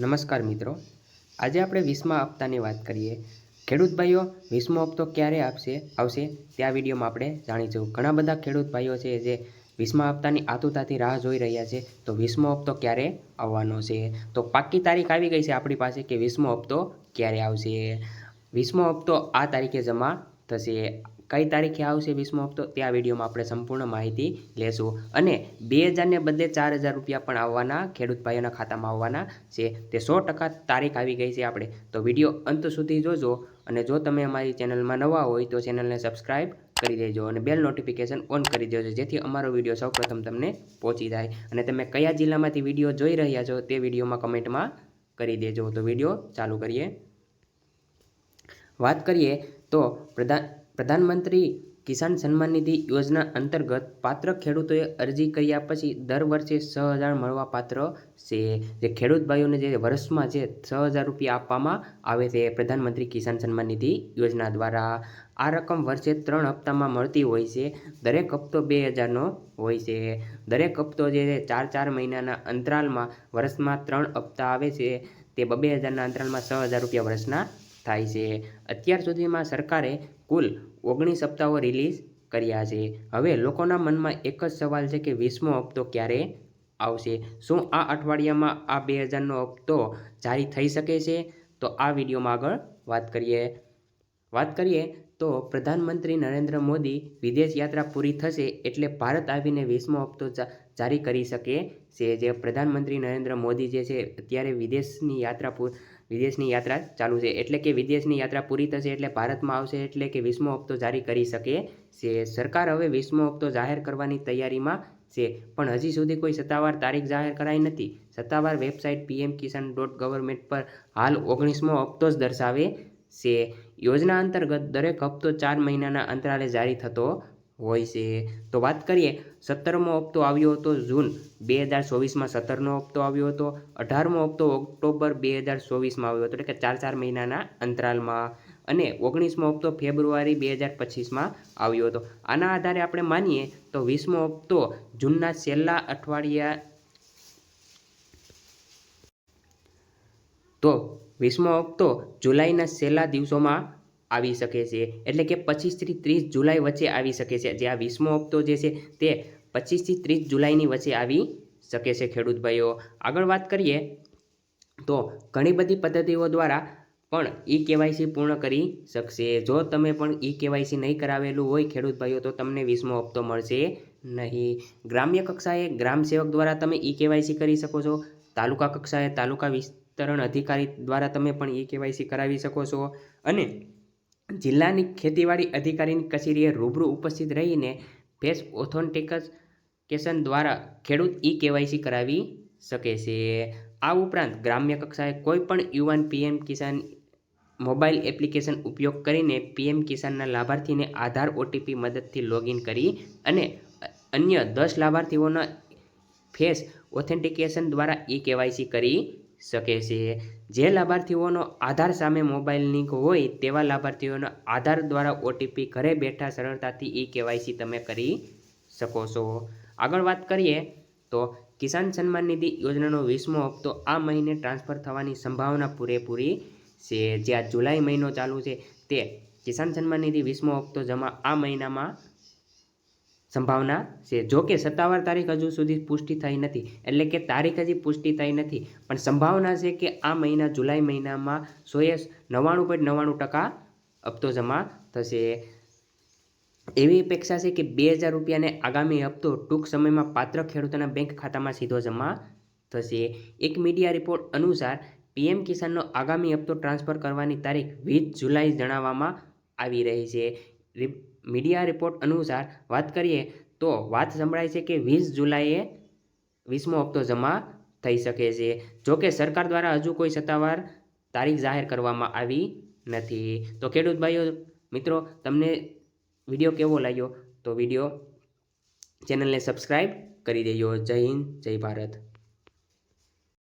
નમસ્કાર મિત્રો. આજે આપણે વીસમા હપ્તાની વાત કરીએ. ખેડૂત ભાઈઓ, વીસમો હપ્તો ક્યારે આપશે? આવશે? તે આ વિડીયોમાં આપણે જાણીશું. ઘણા બધા ખેડૂત ભાઈઓ છે જે વીસમા હપ્તાની આતુરતાથી રાહ જોઈ રહ્યા છે. તો વીસમો હપ્તો ક્યારે આવવાનો છે? તો પાક્કી તારીખ આવી ગઈ છે આપણી પાસે કે વીસમો હપ્તો ક્યારે આવશે? વીસમો હપ્તો આ તારીખે જમા થશે. કઈ તારીખે આવશે વીસમો હપ્તો તે આ વિડીયોમાં આપણે સંપૂર્ણ માહિતી લેશું. અને બે હજારને બદલે ચાર હજાર રૂપિયા પણ આવવાના ખેડૂત ભાઈઓના ખાતામાં આવવાના છે. તે સો ટકા તારીખ આવી ગઈ છે આપણે. તો વીડિયો અંત સુધી જોજો અને જો તમે અમારી ચેનલમાં નવા હોય તો ચેનલને સબસ્ક્રાઈબ કરી દેજો અને બેલ નોટિફિકેશન ઓન કરી દેજો જેથી અમારો વીડિયો સૌપ્રથમ તમને પહોંચી જાય. અને તમે કયા જિલ્લામાંથી વીડિયો જોઈ રહ્યા છો તે વિડીયોમાં કમેન્ટમાં કરી દેજો. તો વીડિયો ચાલુ કરીએ. વાત કરીએ તો પ્રધાન પ્રધાનમંત્રી કિસાન સન્માન નિધિ યોજના અંતર્ગત પાત્ર ખેડૂતોએ અરજી કર્યા પછી દર વર્ષે છ હજાર મળવા પાત્ર છે. જે ખેડૂત ભાઈઓને જે વર્ષમાં જે છ હજાર રૂપિયા આપવામાં આવે છે પ્રધાનમંત્રી કિસાન સન્માન નિધિ યોજના દ્વારા આ રકમ વર્ષે ત્રણ હપ્તામાં મળતી હોય છે. દરેક હપ્તો બે હજારનો હોય છે. દરેક હપ્તો જે ચાર ચાર મહિનાના અંતરાલમાં વર્ષમાં ત્રણ હપ્તા આવે છે. તે બબે હજારના અંતરાલમાં છ હજાર રૂપિયા વર્ષના થાય છે. અત્યાર સુધીમાં સરકારે કુલ ઓગણીસ હપ્તાઓ રિલીઝ કર્યા છે. હવે લોકોના મનમાં એક જ સવાલ છે કે વીસમો હપ્તો ક્યારે આવશે? શું આ અઠવાડિયામાં આ બે હજારનો હપ્તો જારી થઈ શકે છે? તો આ વિડીયોમાં આગળ વાત કરીએ. વાત કરીએ તો પ્રધાનમંત્રી નરેન્દ્ર મોદી વિદેશ યાત્રા પૂરી થશે એટલે ભારત આવીને વીસમો હપ્તો જારી કરી શકે છે. જે પ્રધાનમંત્રી નરેન્દ્ર મોદી જે છે, અત્યારે વિદેશની યાત્રા વિદેશની યાત્રા ચાલુ છે. એટલે કે વિદેશની યાત્રા પૂરી થશે એટલે ભારતમાં આવશે એટલે કે વીસમો હપ્તો જારી કરી શકે છે. સરકાર હવે વીસમો હપ્તો જાહેર કરવાની તૈયારીમાં છે. પણ હજી સુધી કોઈ સત્તાવાર તારીખ જાહેર કરાઈ નથી. સત્તાવાર website PM Kisan dot government પર હાલ ઓગણીસમો હપ્તો જ દર્શાવે છે. યોજના અંતર્ગત દરેક હપ્તો ચાર મહિનાના અંતરાલે જારી થતો હોય છે. તો વાત કરીએ, સત્તરમો હપ્તો આવ્યો હતો જૂન બે હજાર ચોવીસમાં. સત્તરનો હપ્તો આવ્યો હતો. અઢારમો હપ્તો ઓક્ટોબર બે હજાર ચોવીસમાં આવ્યો હતો, એટલે કે ચાર ચાર મહિનાના અંતરાલમાં. અને ઓગણીસમો હપ્તો ફેબ્રુઆરી બે હજાર પચીસમાં આવ્યો હતો. આના આધારે આપણે માનીએ તો વીસમો હપ્તો જૂનના છેલ્લા અઠવાડિયા તો વીસમો હપ્તો જુલાઈના છેલ્લા દિવસોમાં આવી શકે છે. એટલે કે પચીસથી ત્રીસ જુલાઈ વચ્ચે આવી શકે છે. જે આ વીસમો હપ્તો જે છે તે પચીસથી ત્રીસ જુલાઈની વચ્ચે આવી શકે છે, ખેડૂત ભાઈઓ. આગળ વાત કરીએ તો ઘણી બધી પદ્ધતિઓ દ્વારા પણ ઈ કેવાયસી પૂર્ણ કરી શકશે. જો તમે પણ ઈ કેવાયસી નહીં કરાવેલું હોય ખેડૂત ભાઈઓ, તો તમને વીસમો હપ્તો મળશે નહીં. ગ્રામ્ય કક્ષાએ ગ્રામ સેવક દ્વારા તમે ઈ કેવાયસી કરી શકો છો. તાલુકા કક્ષાએ તાલુકા વિસ્તરણ અધિકારી દ્વારા તમે પણ ઈ કેવાયસી કરાવી શકો છો. અને જિલ્લાની ખેતીવાડી અધિકારીની કચેરીએ રૂબરૂ ઉપસ્થિત રહીને ફેસ ઓથોન્ટિકેશન દ્વારા ખેડૂત ઈ કેવાયસી કરાવી શકે છે. આ ઉપરાંત ગ્રામ્ય કક્ષાએ કોઈ પણ યુવાન પીએમ કિસાન મોબાઈલ એપ્લિકેશન ઉપયોગ કરીને પીએમ કિસાનના લાભાર્થીને આધાર ઓટીપી મદદથી લોગિન કરી અને અન્ય દસ લાભાર્થીઓના ફેસ ઓથેન્ટિકેશન દ્વારા ઈ કેવાયસી કરી શકે છે. જે લાભાર્થીઓનો આધાર સામે મોબાઈલ લિંક હોય તેવા લાભાર્થીઓના આધાર દ્વારા ઓટીપી ઘરે બેઠા સરળતાથી ઈ કેવાયસી તમે કરી શકો છો. આગળ વાત કરીએ તો કિસાન સન્માન નિધિ યોજનાનો વીસમો હપ્તો આ મહિને ટ્રાન્સફર થવાની સંભાવના પૂરેપૂરી છે. જે આ જુલાઈ મહિનો ચાલુ છે તે કિસાન સન્માન નિધિ વીસમો હપ્તો જમા આ મહિનામાં સંભાવના છે. જો કે સત્તાવાર તારીખ હજુ સુધી પુષ્ટિ થઈ નથી, એટલે કે તારીખ હજી પુષ્ટિ થઈ નથી. પણ સંભાવના છે કે આ મહિના જુલાઈ મહિનામાં સોએ નવ્વાણું પોઈન્ટ નવ્વાણું ટકા હપ્તો જમા થશે. એવી અપેક્ષા છે કે બે હજાર રૂપિયાને આગામી હપ્તો ટૂંક સમયમાં પાત્ર ખેડૂતોના બેંક ખાતામાં સીધો જમા થશે. એક મીડિયા રિપોર્ટ અનુસાર, પીએમ કિસાનનો આગામી હપ્તો ટ્રાન્સફર કરવાની તારીખ વીસ જુલાઈ જણાવવામાં આવી રહી છે. મીડિયા રિપોર્ટ અનુસાર વાત કરીએ તો વાત સંભળાય છે કે વીસ જુલાઈએ વીસમો હપ્તો જમા થઈ શકે છે. જોકે સરકાર દ્વારા હજુ કોઈ સત્તાવાર તારીખ જાહેર કરવામાં આવી નથી. તો ખેડૂત ભાઈઓ, મિત્રો, તમને વીડિયો કેવો લાગ્યો? તો વીડિયો ચેનલને સબસ્ક્રાઈબ કરી દેજો. જય હિન્દ, જય ભારત.